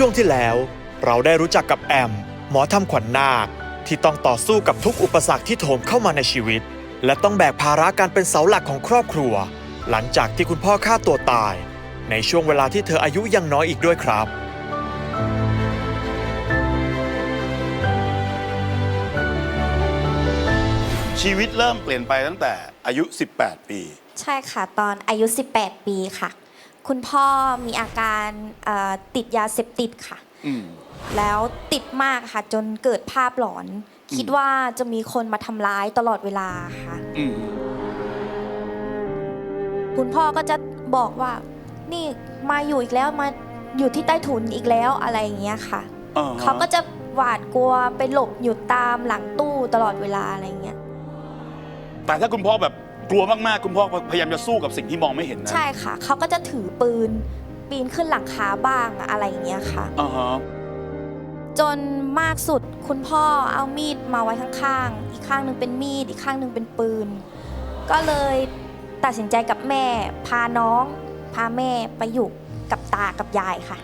ช่วงที่แล้ว เราได้รู้จักกับแอม หมอทำขวัญนาค ที่ต้องต่อสู้กับทุกอุปสรรคที่โถมเข้ามาในชีวิต และต้องแบกภาระการเป็นเสาหลักของครอบครัว หลังจากที่คุณพ่อฆ่าตัวตาย ในช่วงเวลาที่เธออายุยังน้อยอีกด้วยครับชีวิตเริ่มเปลี่ยนไปตั้งแต่อายุ 18 ปี ใช่ค่ะ ตอนอายุ 18 ปีค่ะ คุณพ่อมีอาการเอ่อติดยาเสพติดค่ะ อืม แล้วติดมากค่ะ จนเกิดภาพหลอนคิดว่าจะมีคนมาทำร้ายตลอดเวลาค่ะ อืม คุณพ่อก็จะบอกว่า นี่มาอยู่อีกแล้วมาอยู่ที่ใต้ถุนอีกแล้วอะไรอย่างเงี้ยค่ะ อ่ฮะเขาก็จะหวาดกลัวไปหลบอยู่ตามหลังตู้ตลอดเวลาอะไรอย่างเงี้ย แต่ถ้าคุณพ่อแบบ กลัวมากๆ คุณพ่อพยายามจะสู้กับสิ่งที่มองไม่เห็นนะใช่ค่ะ เขาก็จะถือปืน ปีนขึ้นหลังคาบ้างอะไรอย่างเงี้ยค่ะ อ่าฮะจนมากสุดคุณพ่อเอามีดมาไว้ข้างๆ อีกข้างหนึ่งเป็นมีด อีกข้างหนึ่งเป็นปืน ก็เลยตัดสินใจกับแม่ พาน้อง พาแม่ไปอยู่กับตากับยายค่ะ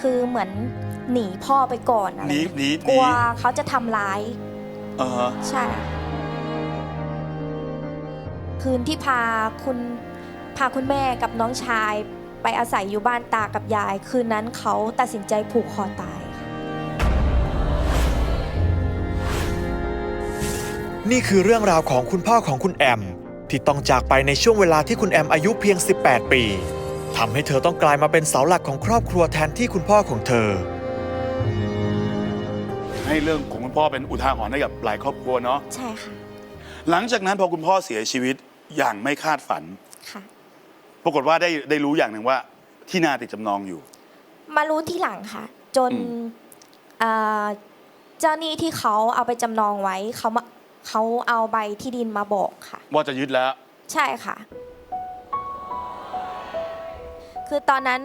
คือเหมือนหนีพ่อไปก่อนอะไรหนีหนีหกลันีวเขาจะทำร้าย อ่าฮะ ใช่ คืนที่พาคุณพาคุณแม่กับน้องชาย ไปอาศัยอยู่บ้านตากับยาย คืนนั้นเขาตัดสินใจผูกคอตายค่ะนี่คือเรื่องราวของคุณพ่อของคุณแอม ที่ต้องจากไปในช่วงเวลาที่คุณแอมอายุเพียง 18 ปีทำให้เธอต้องกลายมาเป็นเสาหลักของครอบครัวแทนที่คุณพ่อของเธอ ให้เรื่องของคุณพ่อเป็นอุทาหรณ์ให้กับหลายครอบครัวเนาะ ใช่ค่ะ หลังจากนั้นพอคุณพ่อเสียชีวิต อย่างไม่คาดฝัน ค่ะ ปรากฏว่าได้ได้รู้อย่างหนึ่งว่า ที่นาติดจำนองอยู่ มารู้ที่หลังค่ะ จนอืม เอ่อเจ้าหนี้ที่เขาเอาไปจำนองไว้เขามาเขาเอาใบที่ดินมาบอกค่ะ ว่าจะยึดแล้ว ใช่ค่ะ คือตอนนั้น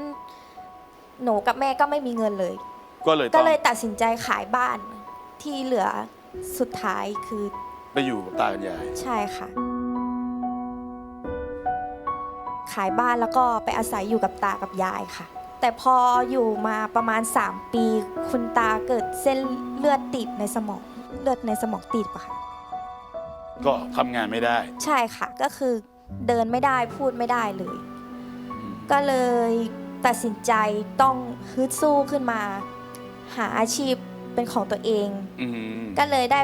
หนูกับแม่ก็ไม่มีเงินเลย ก็เลยต้ก็องเลยตัดสินใจขายบ้านที่เหลือสุดท้ายคือไปอยู่กับตากับยาย ใช่ค่ะ ขายบ้านแล้วก็ไปอาศัยอยู่กับตากับยายค่ะ แต่พออยู่มาประมาณ 3 ปี คุณตาเกิดเส้นเลือดติดในสมองเลือดในสมองตีบอะค่ะ ก็ทำงานไม่ได้ ใช่ค่ะก็คือเดินไม่ได้พูดไม่ได้เลยอืมก็เลยตัดสินใจต้องฮึดสู้ขึ้นมา หาอาชีพเป็นของตัวเอง อืม ก็เลยได้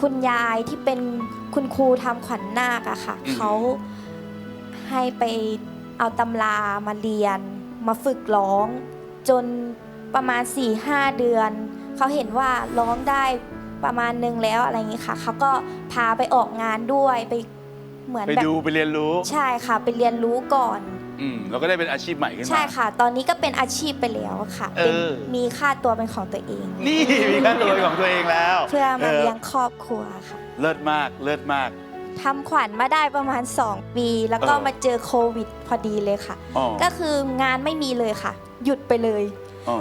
คุณยายที่เป็นคุณครูทำขวัญนาคอะค่ะ อืม เขา ให้ไปเอาตำรามาเรียน มาฝึกร้อง จนประมาณ 4-5 เดือน เขาเห็นว่าร้องได้ประมาณนึงแล้วอะไรอย่างนี้ค่ะเขาก็พาไปออกงานด้วยไปเหมือนไปแบบดูไปเรียนรู้ ใช่ค่ะ ไปเรียนรู้ก่อน อืมแล้วก็ได้เป็นอาชีพใหม่ขึ้นมา ใช่ค่ะ ตอนนี้ก็เป็นอาชีพไปแล้วค่ะเออ เป็นมีค่าตัวเป็นของตัวเอง นี่มีค่าตัวเป็นของตัวเองแล้วเพื่อมาออเลี้ยงครอบครัวค่ะ เลิศมากเลิศมาก ทำขวัญมาได้ประมาณ 2 ปี แล้วก็เออ มาเจอโควิดพอดีเลยค่ะ อ๋อก็คืองานไม่มีเลยค่ะ หยุดไปเลย อ๋อ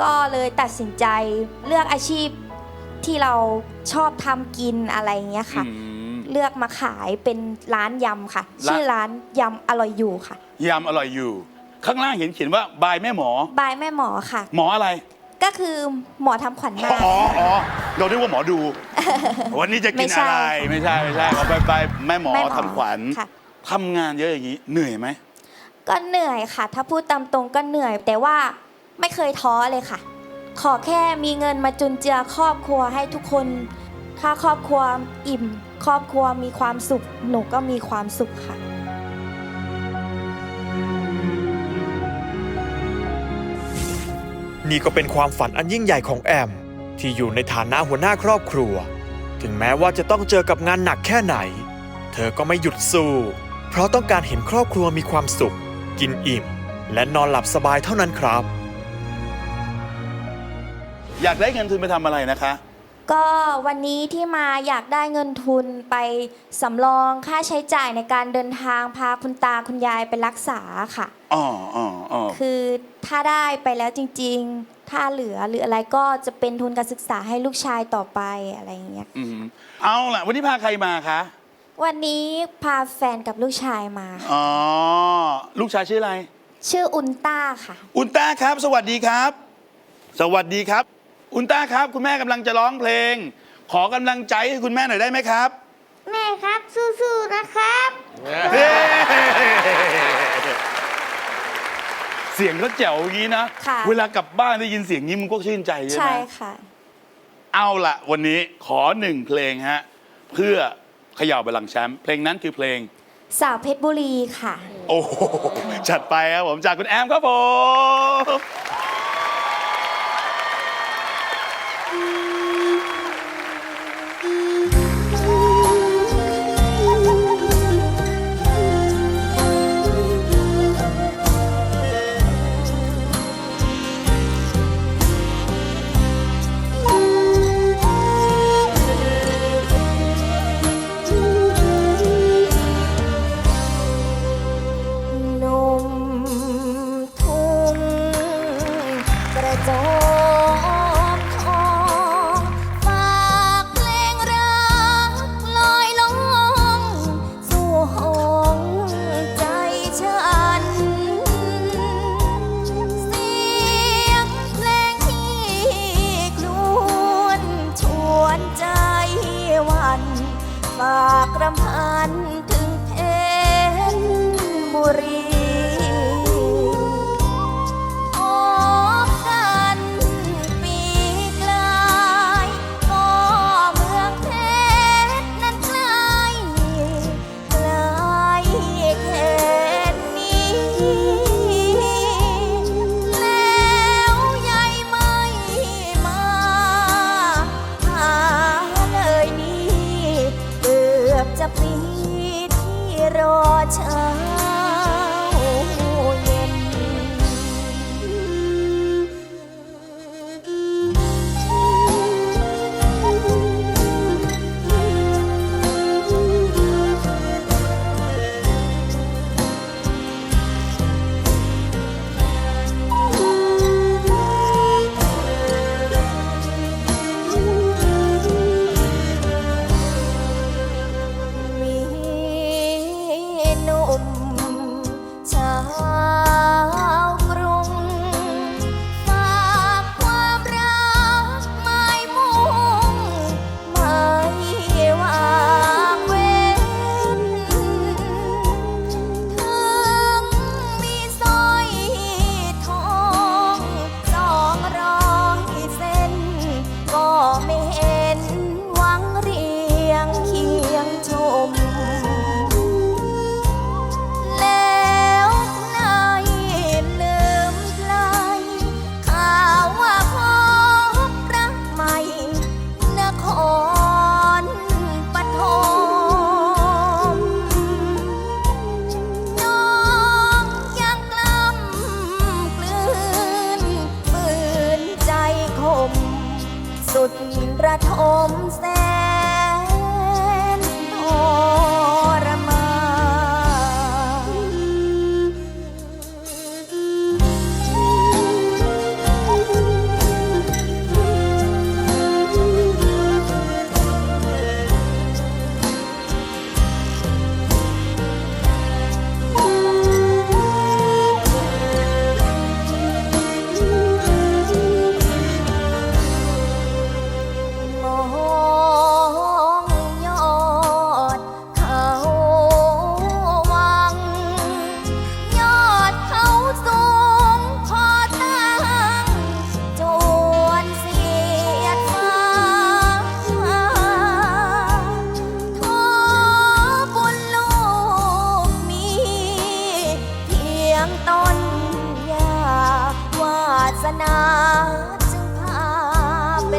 ก็เลยตัดสินใจเลือกอาชีพที่เราชอบทำกินอะไรอย่างเงี้ยค่ะ อืม เลือกมาขายเป็นร้านยำค่ะ ร้าน ชื่อร้านยำอร่อยอยู่ค่ะ ยำอร่อยอยู่ ข้างล่างเห็นเขียนว่าบายแม่หมอ บายแม่หมอค่ะ หมออะไร ก็คือหมอทำขวัญนาคอ๋ออ๋อเราเรียกว่าหมอดู วันนี้จะกินไม่ใช่อะไร ไม่ใช่ไม่ใช่เอาไปไปแม่หมอแม่หมอทำขวัญค่ะ ทำงานเยอะอย่างนี้ เหนื่อยไหม ก็เหนื่อยค่ะ ถ้าพูดตามตรงก็เหนื่อย แต่ว่าไม่เคยท้อเลยค่ะ ขอแค่มีเงินมาจุนเจือครอบครัวให้ทุกคน ถ้าครอบครัวอิ่ม ครอบครัวมีความสุข หนูก็มีความสุขค่ะ นี่ก็เป็นความฝันอันยิ่งใหญ่ของแอม ที่อยู่ในฐานะหัวหน้าครอบครัว ถึงแม้ว่าจะต้องเจอกับงานหนักแค่ไหน เธอก็ไม่หยุดสู้ เพราะต้องการเห็นครอบครัวมีความสุข กินอิ่ม และนอนหลับสบายเท่านั้นครับ อยากได้เงินทุนไปทำอะไรนะคะ ก็วันนี้ที่มาอยากได้เงินทุนไปสำรองค่าใช้จ่ายในการเดินทางพาคุณตาคุณยายไปรักษาค่ะ อ๋ออ๋ออ๋อคือถ้าได้ไปแล้วจริง ๆ ถ้าเหลือหรืออะไรก็จะเป็นทุนการศึกษาให้ลูกชายต่อไปอะไรอย่างเงี้ย อืมเอาล่ะ วันนี้พาใครมาคะ วันนี้พาแฟนกับลูกชายมา อ๋อ ลูกชายชื่ออะไร ชื่ออุนต้าค่ะ อุนต้าครับ สวัสดีครับ สวัสดีครับ อุนต้าครับ คุณแม่กำลังจะร้องเพลง ขอกำลังใจให้คุณแม่หน่อยได้ไหมครับ แม่ครับสู้ๆนะครับ เย้ เสียงเขาแจ๋วอย่างนี้นะเวลากลับบ้านได้ยินเสียงนี้มันก็ชื่นใจใช่ไหใช่มค่ะ เอาละวันนี้ขอหนึ่งเพลงฮะเพื่อขย่าบอลลังก์แชมป์เพลงนั้นคือเพลง สาวเพชรบุรีค่ะ โอ้โหจัดไปครับผมจากคุณแอมครับผม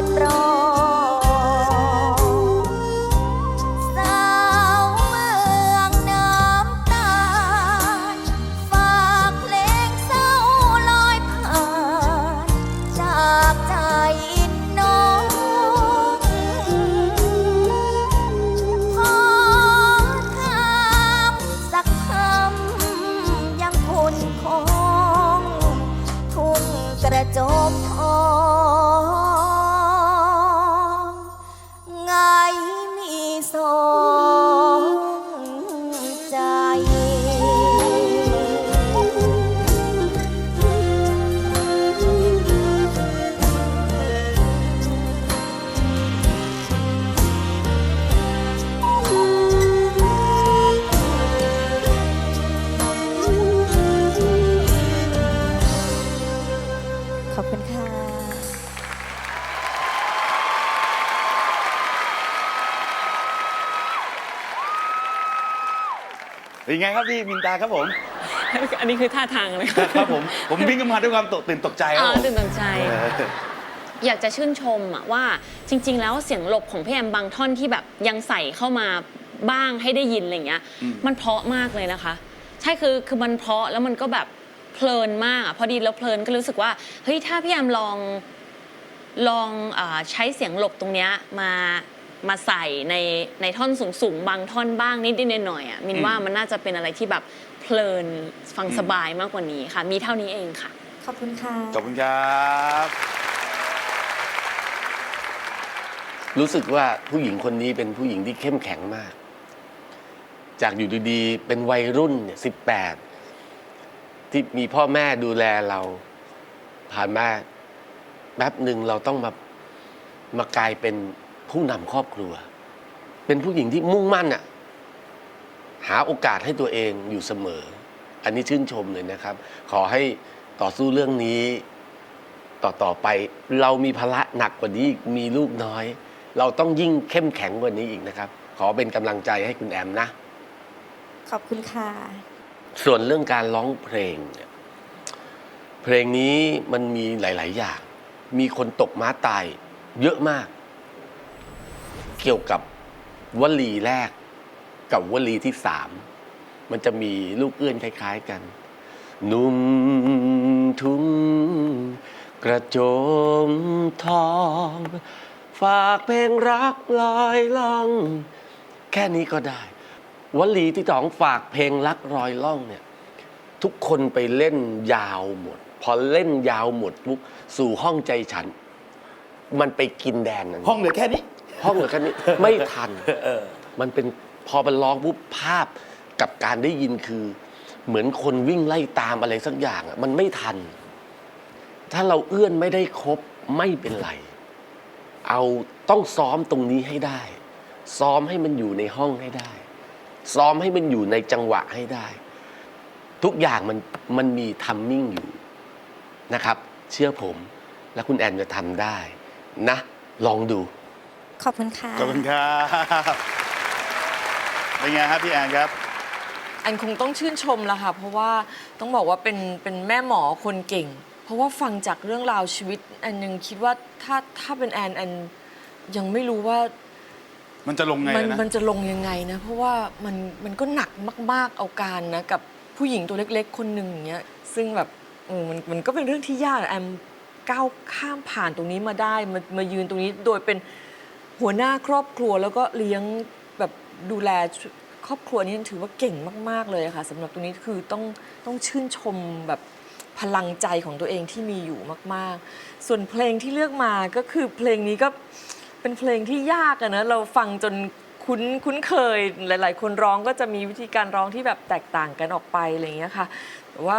รับรอง ขอบคุณค่ะเป็นไงครับพี่มินตาครับผม อันนี้คือท่าทางเลยครับผมผมวิ่งกันมาด้วยความตื่นตกใจครับอผมตื่นตระกใจอยากจะชื่นชมอะว่าจริง ๆ แล้วเสียงหลบของพี่แอมบางท่อนที่แบบยังใส่เข้ามาบ้างให้ได้ยินอะไรเงี้ยมันเพาะมากเลยนะคะ ใช่คือคือมันเพาะแล้วมันก็แบบ เพลินมากอะพอดีแล้วเพลินก็รู้สึกว่าเฮ้ยถ้าพี่แอมลองลองอาใช้เสียงหลบตรงเนี้ยมามาใส่ในในท่อนสูงๆ บางท่อนบ้างนิดๆหน่อยๆอะมินว่ามันน่าจะเป็นอะไรที่แบบเพลินฟังสบายมากกว่านี้ค่ะ มีเท่านี้เองค่ะ ขอบคุณค่ะ ขอบคุณครับรู้สึกว่าผู้หญิงคนนี้เป็นผู้หญิงที่เข้มแข็งมาก จากอยู่ดีๆ เป็นวัยรุ่นเนี่ยสิบแปด ที่มีพ่อแม่ดูแลเราผ่านมาแป๊บหนึ่งเราต้องมามากลายเป็นผู้นำครอบครัว เป็นผู้หญิงที่มุ่งมั่นอะหาโอกาสให้ตัวเองอยู่เสมอ อันนี้ชื่นชมเลยนะครับ ขอให้ต่อสู้เรื่องนี้ ต่อต่อไป เรามีภาระหนักกว่านี้มีลูกน้อย เราต้องยิ่งเข้มแข็งกว่านี้อีกนะครับ ขอเป็นกำลังใจให้คุณแอมนะ ขอบคุณค่ะ ส่วนเรื่องการร้องเพลงเนี่ยเพลงนี้มันมีหลาย ๆ อย่าง มีคนตกม้าตายเยอะมาก เกี่ยวกับวลีแรกกับวลีที่สามมันจะมีลูกเอื้อนคล้าย ๆ กัน หนุ่มทุ่งกระโจมทอง ฝากเพลงรักลอยล่อง แค่นี้ก็ได้ วลีที่สองฝากเพลงรักรอยล่องเนี่ย ทุกคนไปเล่นยาวหมด พอเล่นยาวหมดปุ๊บสู่ห้องใจฉัน มันไปกินแดนนั้นห้องเหลือแค่นี้ ห้องเหลือแค่นี้ ไม่ทันมันเป็นพอมันร้องปุ๊บภาพกับการได้ยินคือ เหมือนคนวิ่งไล่ตามอะไรสักอย่างอะมันไม่ทัน ถ้าเราเอื้อนไม่ได้ครบไม่เป็นไร เอาต้องซ้อมตรงนี้ให้ได้ ซ้อมให้มันอยู่ในห้องให้ได้ ซ้อมให้มันอยู่ในจังหวะให้ได้ ทุกอย่างมันมันมีทัมมิ่งอยู่นะครับ เชื่อผมและคุณแอนจะทำได้นะ ลองดู ขอบคุณค่ะ ขอบคุณครับเป็นไงครับพี่แอนครับ อันคงต้องชื่นชมแล้วค่ะ เพราะว่าต้องบอกว่าเป็นเป็นแม่หมอคนเก่ง เพราะว่าฟังจากเรื่องราวชีวิต อันยังคิดว่าถ้าถ้าเป็นแอนแอนยังไม่รู้ว่า มันจะลงไงมันนะมันจะลงยังไงนะ เพราะว่ามันมันก็หนักมาก ๆ เอาการนะ กับผู้หญิงตัวเล็ก ๆ คนหนึ่งอย่างเงี้ยซึ่งแบบเออมันมันก็เป็นเรื่องที่ยากแอมก้าวข้ามผ่านตรงนี้มาได้มามายืนตรงนี้โดยเป็นหัวหน้าครอบครัวแล้วก็เลี้ยงแบบดูแลครอบครัวนี้ถือว่าเก่งมาก ๆ เลยค่ะสำหรับตรงนี้คือต้องต้องชื่นชมแบบพลังใจของตัวเองที่มีอยู่มาก ๆ ส่วนเพลงที่เลือกมาก็คือเพลงนี้ก็ เป็นเพลงที่ยากอะนะเราฟังจนคุ้นคุ้นเคยหลาย ๆ คนร้องก็จะมีวิธีการร้องที่แบบแตกต่างกันออกไปอะไรอย่างเงี้ยค่ะแต่ว่า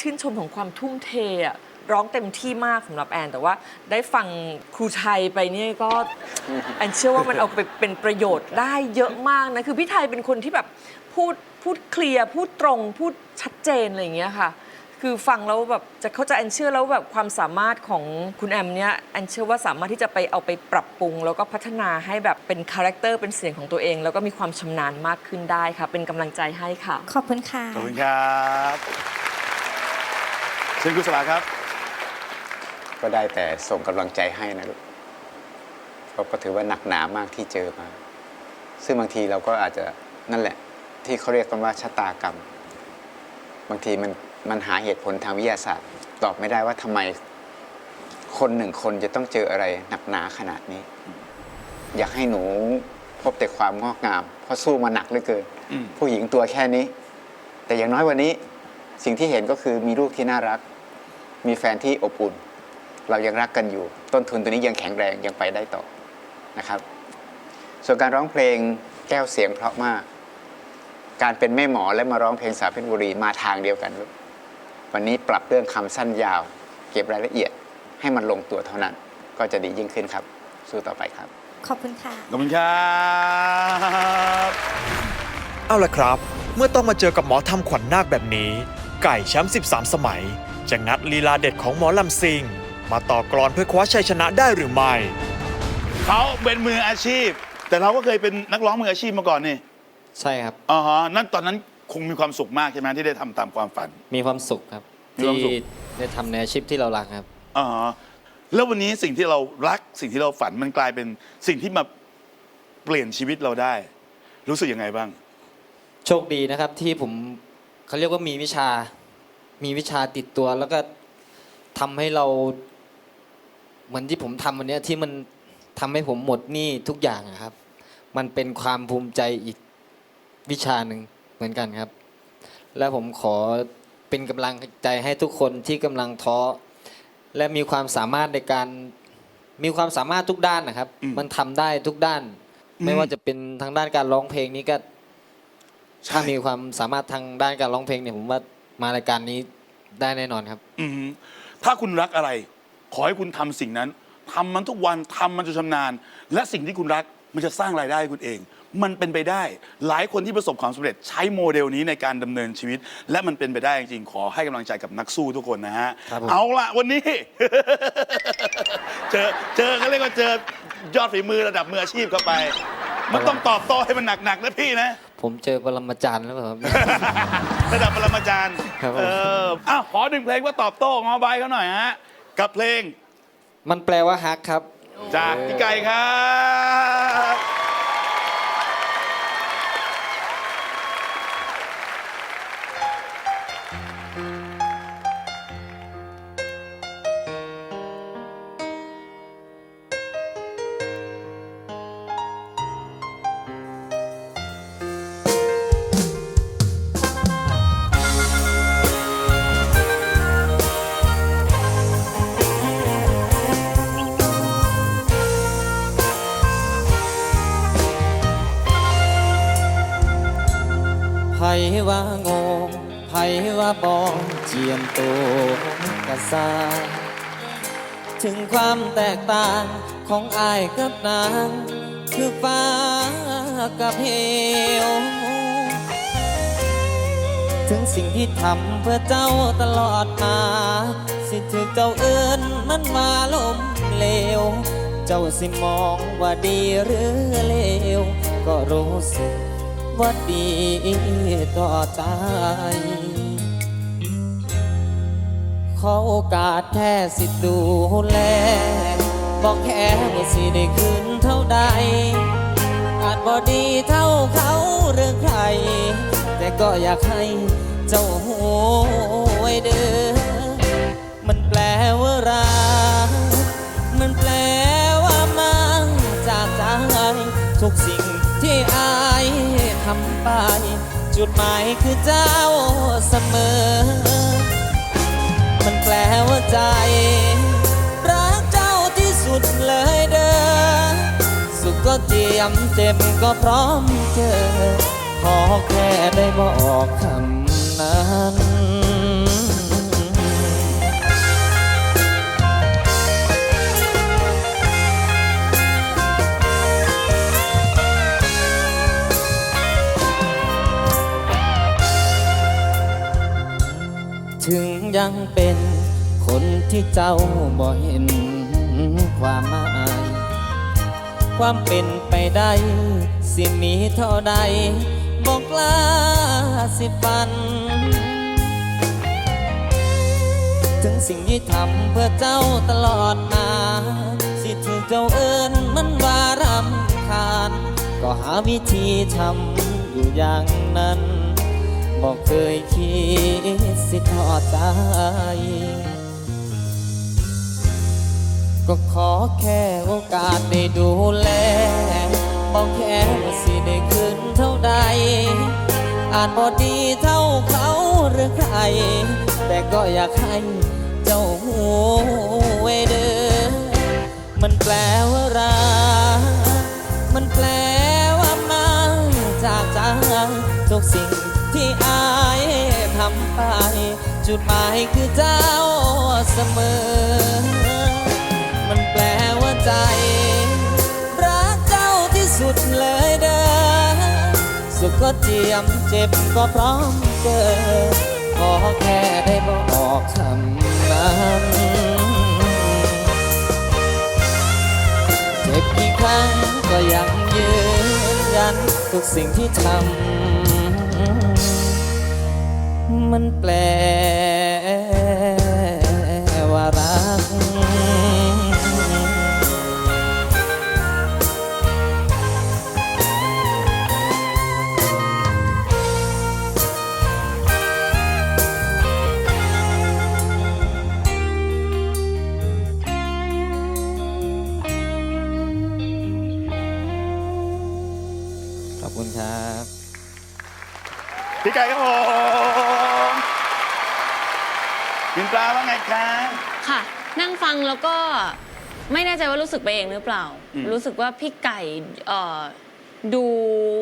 ชื่นชมของความทุ่มเทอะร้องเต็มที่มากสำหรับแอน แต่ว่าได้ฟังครูไทยไปเนี่ยก็ แอนเชื่อว่ามันเอาไปเป็นประโยชน์ได้เยอะมากนะ คือพี่ไทยเป็นคนที่แบบพูดพูดเคลียร์ พูดตรง พูดชัดเจนอะไรอย่างเงี้ยค่ะ คือฟังแล้วแบบจะเข้าใจแอนเชื่อแล้วแบบความสามารถของคุณแอมเนี่ยแอนเชื่อว่าสามารถที่จะไปเอาไปปรับปรุง แล้วก็พัฒนาให้แบบเป็นคาแรคเตอร์เป็นเสียงของตัวเอง แล้วก็มีความชำนาญมากขึ้นได้ค่ะ เป็นกำลังใจให้ค่ะ ขอบคุณค่ะ ขอบคุณครับเชิญคุณสลาครับ ก็ได้แต่ส่งกำลังใจให้นะลูกเพราะก็ถือว่าหนักหนามากที่เจอมา ซึ่งบางทีเราก็อาจจะนั่นแหละ ที่เขาเรียกกันว่าชะตากรรม บางทีมัน มันหาเหตุผลทางวิทยาศาสตร์ ตอบไม่ได้ว่าทำไมคนหนึ่งคนจะต้องเจออะไรหนักหนาขนาดนี้ อยากให้หนูพบแต่ความงอกงาม เพราะสู้มาหนักเหลือเกินอืมผู้หญิงตัวแค่นี้ แต่อย่างน้อยวันนี้สิ่งที่เห็นก็คือมีลูกที่น่ารัก มีแฟนที่อบอุ่น เรายังรักกันอยู่ ต้นทุนตัวนี้ยังแข็งแรงยังไปได้ต่อนะครับ ส่วนการร้องเพลงแก้วเสียงเพราะมาก การเป็นแม่หมอและมาร้องเพลงสาวเพชรบุรีมาทางเดียวกันลูก วันนี้ปรับเรื่องคำสั้นยาว เก็บรายละเอียดให้มันลงตัวเท่านั้น ก็จะดียิ่งขึ้นครับ สู้ต่อไปครับ ขอบคุณค่ะ ขอบคุณครับเอาละครับ เมื่อต้องมาเจอกับหมอทำขวัญนาคแบบนี้ ไก่แชมป์13 สมัย จะงัดลีลาเด็ดของหมอลำซิง มาต่อกรอนเพื่อคว้าชัยชนะได้หรือไม่ เขาเป็นมืออาชีพ แต่เราก็เคยเป็นนักร้องมืออาชีพมาก่อนนี่ใช่ครับอ๋อฮะนั่นตอนนั้น คงมีความสุขมากใช่ไหมที่ได้ทำตามความฝัน มีความสุขครับ มีความสุขที่ได้ทำในอาชีพที่เรารักครับ อ๋อแล้ววันนี้สิ่งที่เรารักสิ่งที่เราฝันมันกลายเป็นสิ่งที่มาเปลี่ยนชีวิตเราได้ รู้สึกยังไงบ้าง โชคดีนะครับที่ผมเขาเรียกว่ามีวิชา มีวิชาติดตัวแล้วก็ทำให้เรา เหมือนที่ผมทำวันเนี้ยที่มันทำให้ผมหมดหนี้ทุกอย่างอะครับ มันเป็นความภูมิใจอีกวิชาหนึ่ง เหมือนกันครับ และผมขอเป็นกำลังใจให้ทุกคนที่กำลังท้อและมีความสามารถในการมีความสามารถทุกด้านนะครับอืมมันทำได้ทุกด้านอืมไม่ว่าจะเป็นทางด้านการร้องเพลงนี้ก็ใช่ ถ้ามีความสามารถทางด้านการร้องเพลงเนี่ยผมว่ามารายการนี้ได้แน่นอนครับ อือหือถ้าคุณรักอะไร ขอให้คุณทำสิ่งนั้นทำมันทุกวันทำมันจนชำนาญ และสิ่งที่คุณรักมันจะสร้างรายได้ให้คุณเอง มันเป็นไปได้ หลายคนที่ประสบความสำเร็จใช้โมเดลนี้ในการดำเนินชีวิต และมันเป็นไปได้จริงๆขอให้กำลังใจกับนักสู้ทุกคนนะฮะ ครับผม เอาละวันนี้ เจอเจอเขาเรียกว่าเจอยอดฝีมือระดับมืออาชีพเข้าไป มันต้องตอบโต้ให้มันหนักๆนะพี่นะ ผมเจอปรมาจารย์แล้วเปล่าครับระดับปรมาจารย์ครับผม เอออ้าวขอหนึ่งเพลงว่าตอบโต้งอบายเขาหน่อยฮะ กับเพลงมันแปลว่าฮักครับ จากพี่ไก่ครับ ว่าโงงไผว่าบองเจียมโตกะซาถึงความแตกต่างของอายกับนาง คือฟ้ากับเหว ถึงสิ่งที่ทำเพื่อเจ้าตลอดมา สิถึกเจ้าเอินมันมาลมเลว เจ้าสิมองว่าดีหรือเลว ก็รู้สึก ว่าดีต่อใจ ขอโอกาสแค่สิดูแลบอกแค่ว่าสิได้คืนเท่าใด อาจบ่ดีเท่าเขาหรือใคร แต่ก็อยากให้เจ้าหูไว้เด้อมันแปลว่ารักมันแปลว่ามันจากใจทุกสิ่งที่อายำไปจุดหมายคือเจ้าเสมอ มันแปลว่าใจ รักเจ้าที่สุดเลยเด้อ สุขก็เจียมเจ็บก็พร้อมเจอ ขอแค่ได้บอกคำ เจ้าบ่เห็นความหมาย ความเป็นไปได้ สิมีเท่าใดบอกลาสิปัน ถึงสิ่งที่ทำเพื่อเจ้าตลอดมา สิถึงเจ้าเอิญมันว่ารำคาญ ก็หาวิธีทำอยู่อย่างนั้นบอกเคยคิดสิทอดใจ ก็ขอแค่โอกาสได้ดูแลบอกแค่ว่าสิได้คืนเท่าใด อาจบ่ดีเท่าเขาหรือใคร แต่ก็อยากให้เจ้าหูไว้เด้อมันแปลว่ารักมันแปลว่ามาจากใจทุกสิ่งที่อายทำไป จุดหมายคือเจ้าเสมอ มันแปลว่าใจ รักเจ้าที่สุดเลยเด้อสุขก็เจียมเจ็บก็พร้อมเจอขอแค่ได้บอกคำนั้นเจ็บกี่ครั้งก็ยังยืนยันทุกสิ่งที่ทำมันแปลว่ารัก ฟังแล้วก็ไม่แน่ใจว่ารู้สึกไปเองหรือเปล่าอืมรู้สึกว่าพี่ไก่เอ่อดู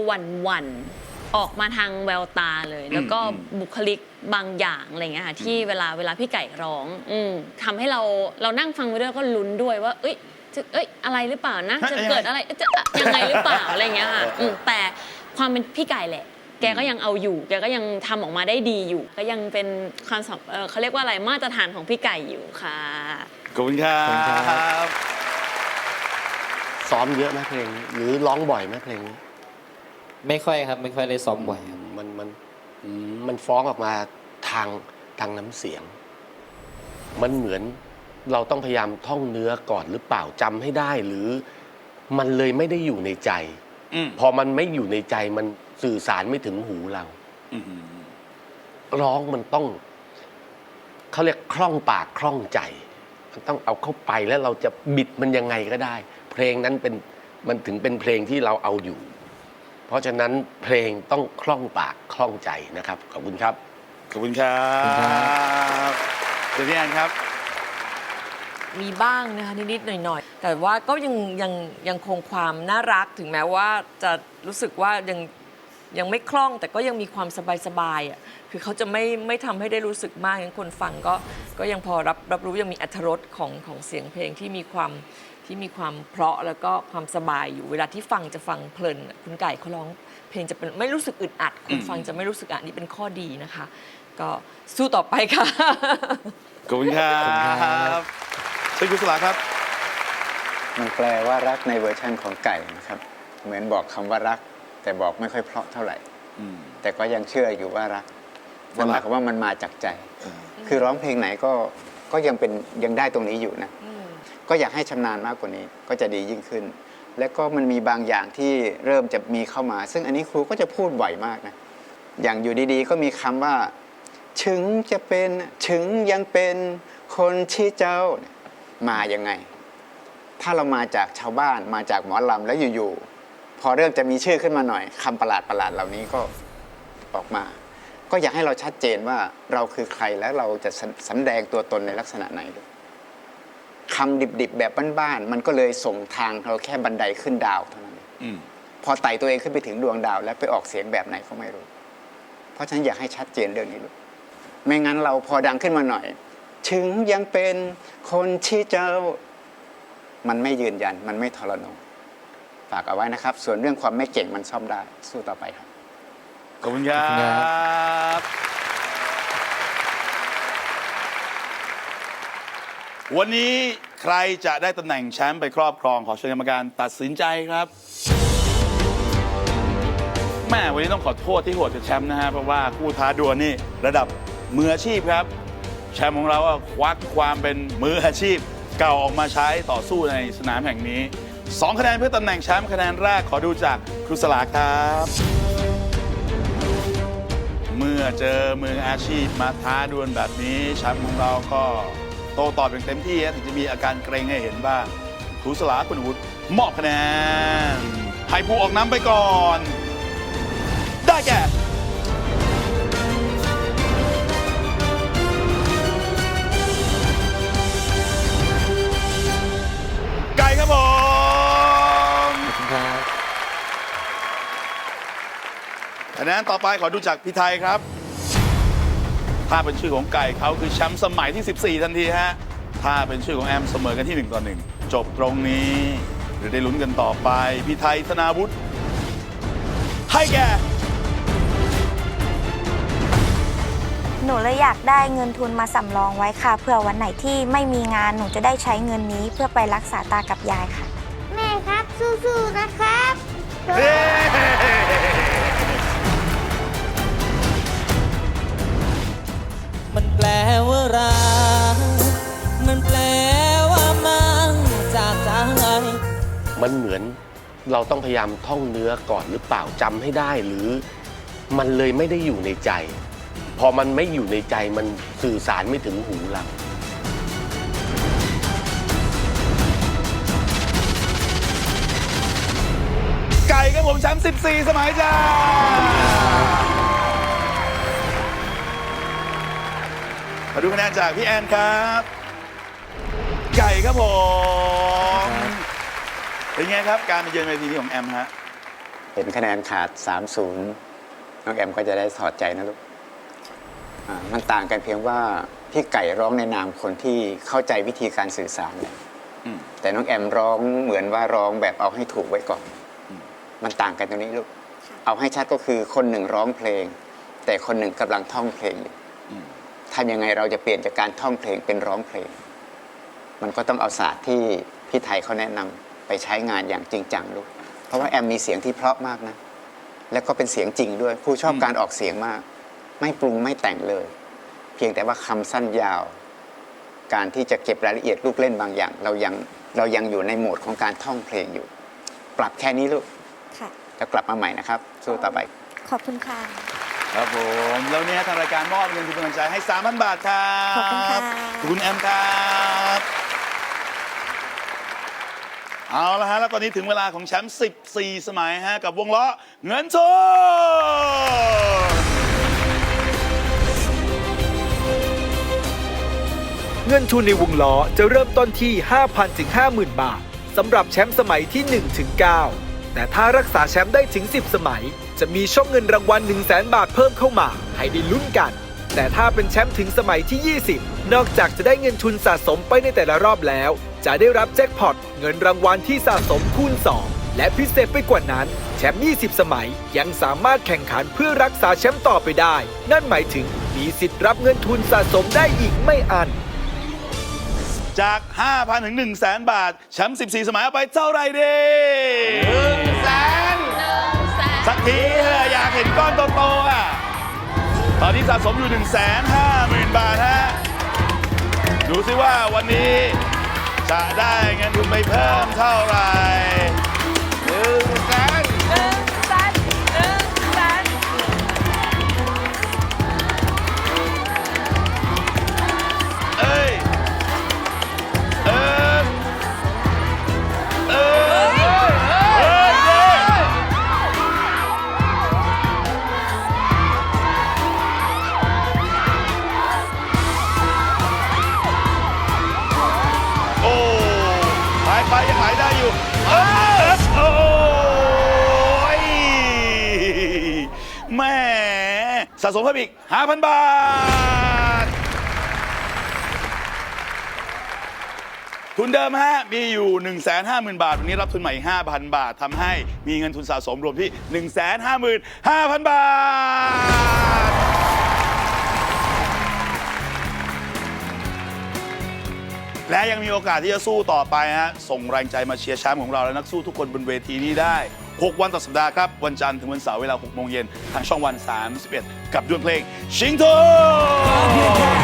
หวั่นหวั่นๆออกมาทางแววตาเลย แล้วก็บุคลิกบางอย่างอะไรเงี้ยค่ะที่เวลาเวลาพี่ไก่ร้องอืมทำให้เราเรานั่งฟังไปด้วยแล้วก็ลุ้นด้วยว่า เอ้ยจะเอ้ยอะไรหรือเปล่านะ จะเกิดอะไรจะอะยังไงหรือเปล่าอะไรเงี้ยค่ะอืมแต่ความเป็นพี่ไก่แหละ แกก็ยังเอาอยู่ แกก็ยังทำออกมาได้ดีอยู่ ก็ยังเป็นความสำเอ่อเขาเรียกว่าอะไรมาตรฐานของพี่ไก่อยู่ค่ะ ขอบคุณครัขอบคุณครับบซ้อมเยอะไหมเพลงนี้หรือร้องบ่อยไหมเพลงนี้ไม่ค่อยครับ ไม่ค่อยได้ซ้อมบ่อยครับมันมันอืมมันฟ้องออกมาทางทางน้ำเสียง มันเหมือนเราต้องพยายามท่องเนื้อก่อนหรือเปล่าจำให้ได้หรือมันเลยไม่ได้อยู่ในใจ อืมพอมันไม่อยู่ในใจมันสื่อสารไม่ถึงหูเรา อืมร้องมันต้องเขาเรียกคล่องปากคล่องใจมัน ต้องเอาเข้าไปแล้วเราจะบิดมันยังไงก็ได้ เพลงนั้นเป็นมันถึงเป็นเพลงที่เราเอาอยู่ เพราะฉะนั้นเพลงต้องคล่องปากคล่องใจนะครับขอบคุณครับ ขอบคุณครับเดี๋ยวพี่แอนครับ มีบ้างนะคะนิดๆหน่อยๆ แต่ว่าก็ยังยังยังคงความน่ารักถึงแม้ว่าจะรู้สึกว่ายัง ยังไม่คล่องแต่ก็ยังมีความสบายๆอะคือเขาจะไม่ไม่ทำให้ได้รู้สึกมากงั้นคนฟังก็ก็ยังพอรับรับรู้ยังมีอรรถรสของของเสียงเพลงที่มีความที่มีความเพราะแล้วก็ความสบายอยู่เวลาที่ฟังจะฟังเพลินคุณไก่เขาร้องเพลงจะเป็นไม่รู้สึกอึดอัดคนฟังจะไม่รู้สึกอัดนี่เป็นข้อดีนะคะ ก็สู้ต่อไปค่ะ ขอบคุณครัขอบคุณครับบเชิญคุณสลาครับ มันแปลว่ารักในเวอร์ชั่นของไก่นะครับ เหมือนบอกคำว่ารัก แต่บอกไม่ค่อยเพราะเท่าไหร่ อืม แต่ก็ยังเชื่ออยู่ว่ารักว่านั่นหรัมากยความว่ามันมาจากใจคือร้องเพลงไหนก็ก็ยังเป็นยังได้ตรงนี้อยู่นะก็อยากให้ชำนาญมากกว่านี้ก็จะดียิ่งขึ้น และก็มันมีบางอย่างที่เริ่มจะมีเข้ามา ซึ่งอันนี้ครูก็จะพูดบ่อยมากนะ อย่างอยู่ดีๆ ก็มีคำว่า ถึงจะเป็นถึงยังเป็นคนที่เจ้าเนี่ยมายังไง ถ้าเรามาจากชาวบ้านมาจากหมอลำแล้วอยู่ๆ พอเริ่มจะมีชื่อขึ้นมาหน่อยคำประหลาดประหลาดๆเหล่านี้ก็ออกมา ก็อยากให้เราชัดเจนว่าเราคือใครและเราจะสสำแดงตัวตนในลักษณะไหนด้วยคำดิบๆ แบบบ้านๆมันก็เลยส่งทางเราแค่บันไดขึ้นดาวเท่านั้นเองอืมพอไต่ตัวเองขึ้นไปถึงดวงดาว แล้วไปออกเสียงแบบไหนก็ไม่รู้ เพราะฉะนั้นอยากให้ชัดเจนเรื่องนี้ด้วยไม่งั้นเราพอดังขึ้นมาหน่อย ถึงยังเป็นคนที่เจ้า มันไม่ยืนยัน มันไม่ทรนง ฝากเอาไว้นะครับ ส่วนเรื่องความไม่เก่งมันซ่อมได้สู้ต่อไปครับ ขอบคุณครัขอบคุณครับบวันนี้ใครจะได้ตำแหน่งแชมป์ไปครอบครองขอเชิญกรรมการตัดสินใจครับแม่วันนี้ต้องขอโทษที่โหดกับแชมป์นะฮะเพราะว่าคู่ท้าดวลนี่ระดับมืออาชีพครับ แชมป์ของเราอะควักความเป็นมืออาชีพ เก่าออกมาใช้ต่อสู้ในสนามแห่งนี้ 2 คะแนนเพื่อตำแหน่งแชมป์คะแนนแรกขอดูจากครูสลาครับ เมื่อเจอมืออาชีพมาท้าดวลแบบนี้แชมป์ของเราก็โตตอบอย่างเต็มที่ฮะถึงจะมีอาการเกรงให้เห็นบ้างครูสลาคุณวุฒิมอบคะแนนให้ผู้ออกน้ำไปก่อน ได้แก่ คะแนนต่อไปขอดูจากพี่ไทยครับ ถ้าเป็นชื่อของไก่เขาคือแชมป์สมัยที่ 14 ทันทีฮะ ถ้าเป็นชื่อของแอมเสมอกันที่ 1 ต่อ 1 จบตรงนี้หรือได้ลุ้นกันต่อไป พี่ไทยธนาวุฒิให้แก่หนูเลยอยากได้เงินทุนมาสำรองไว้ค่ะเผื่อวันไหนที่ไม่มีงานหนูจะได้ใช้เงินนี้เพื่อไปรักษาตากับยายค่ะ แม่ครับสู้ๆนะครับ เย้ ลว่ารักมันแปลว่ามั่งจากใจมันเหมือนเราต้องพยายามท่องเนื้อก่อนหรือเปล่าจำให้ได้หรือมันเลยไม่ได้อยู่ในใจ พอมันไม่อยู่ในใจมันสื่อสารไม่ถึงหูเราไก่ครับผมแชมป์14 สมัยจ้า มาดูคะแนนจากพี่แอนครับ ไก่ครับผม เป็นไงครับการมาเยือนเวทีนี้ของแอมฮะ เห็นคะแนนขาด 3-0 น้องแอมก็จะได้ถอดใจนะลูกอ่ามันต่างกันเพียงว่าพี่ไก่ร้องในนามคนที่เข้าใจวิธีการสื่อสารเนี่ยอืม แต่น้องแอมร้องเหมือนว่าร้องแบบเอาให้ถูกไว้ก่อน มันต่างกันตรงนี้ลูก เอาให้ชัดก็คือคนหนึ่งร้องเพลง แต่คนหนึ่งกำลังท่องเพลงอยู่ ทำยังไงเราจะเปลี่ยนจากการท่องเพลงเป็นร้องเพลง มันก็ต้องเอาศาสตร์ที่พี่ไทยเขาแนะนำไปใช้งานอย่างจริงจังลูกเพราะว่าแอมมีเสียงที่เพราะมากนะ แล้วก็เป็นเสียงจริงด้วยผู้ชอบการออกเสียงมาก ไม่ปรุงไม่แต่งเลย เพียงแต่ว่าคำสั้นยาว การที่จะเก็บรายละเอียดลูกเล่นบางอย่าง เรายังเรายังอยู่ในโหมดของการท่องเพลงอยู่ ปรับแค่นี้ลูกค่ะแล้วกลับมาใหม่นะครับ สู้ต่อไป ขอบคุณค่ะ ครับผม แล้วเนี่ยทางรายการมอบเงินทุนกำลังใจให้ 3,000 บาทครับขอบคุณค่ะ ขอบคุณแอมครับเอาละฮะแล้วตอนนี้ถึงเวลาของแชมป์14 สมัยฮะกับวงล้อเงินทุน เงินทุนในวงล้อจะเริ่มต้นที่ 5,000 ถึง 50,000 บาทสำหรับแชมป์สมัยที่ 1 ถึง 9 แต่ถ้ารักษาแชมป์ได้ถึง 10 สมัย จะมีช่องเงินรางวัล 1 0 0 0 0แบาทเพิ่มเข้ามา ให้ได้ลุ้นกัน แต่ถ้าเป็นแชมป์ถึงสมัยที่ 20 นอกจากจะได้เงินทุนสะสมไปในแต่ละรอบแล้ว จะได้รับแจ็คพอตเงินรางวัลที่สะสมคูณ 2 และพิเศษไปกว่านั้นแชมป์ 20 สมัยยังสามารถแข่งขันเพื่อรักษาแชมป์ต่อไปได้ นั่นหมายถึงมีสิทธิ์รับเงินทุนสะสมได้อีกไม่อันจาก 5,000 ถึง 1 0 0 0 0 0 บาท แชมป์ 14 สมัยเอาไปเท่าไหร่ดี1แสนสัก ทีเถอะอยากเห็นก้อนโตๆอะ ตอนนี้สะสมอยู่ 1 5 0 0 0 0 บาทฮะ ดูซิว่าวันนี้จะได้เงินทุนไปเพิ่มเท่าไหร่หนึ่งแสน สมเพิ่มอีก 5,000 บาท ทุนเดิมฮะ มีอยู่ 1 5 0 0 0 0 บาท วันนี้รับทุนใหม่ 5,000 บาททำให้มีเงินทุนสะสมรวมที่ 1 5 5 5 0 0 0 บาท และยังมีโอกาสที่จะสู้ต่อไปฮะส่งแรงใจมาเชียร์แชมป์ของเราและนักสู้ทุกคนบนเวทีนี้ได้ 6 วันต่อสัปดาห์ครับ วันจันทร์ถึงวันเสาร์เวลา 6 โมงเย็นทางช่องวัน 31 กับดวลเพลงชิงทุน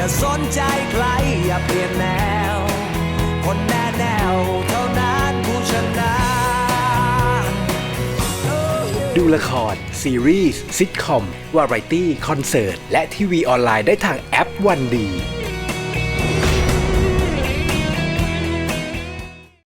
อย่าสนใจใครอย่าเปลี่ยนแนว คนแน่แนวเท่านั้นผู้ชนะดูละคร ซีรีส์ซิทคอม วาไรตี้ คอนเสิร์ต และทีวีออนไลน์ได้ทางแอปวันดี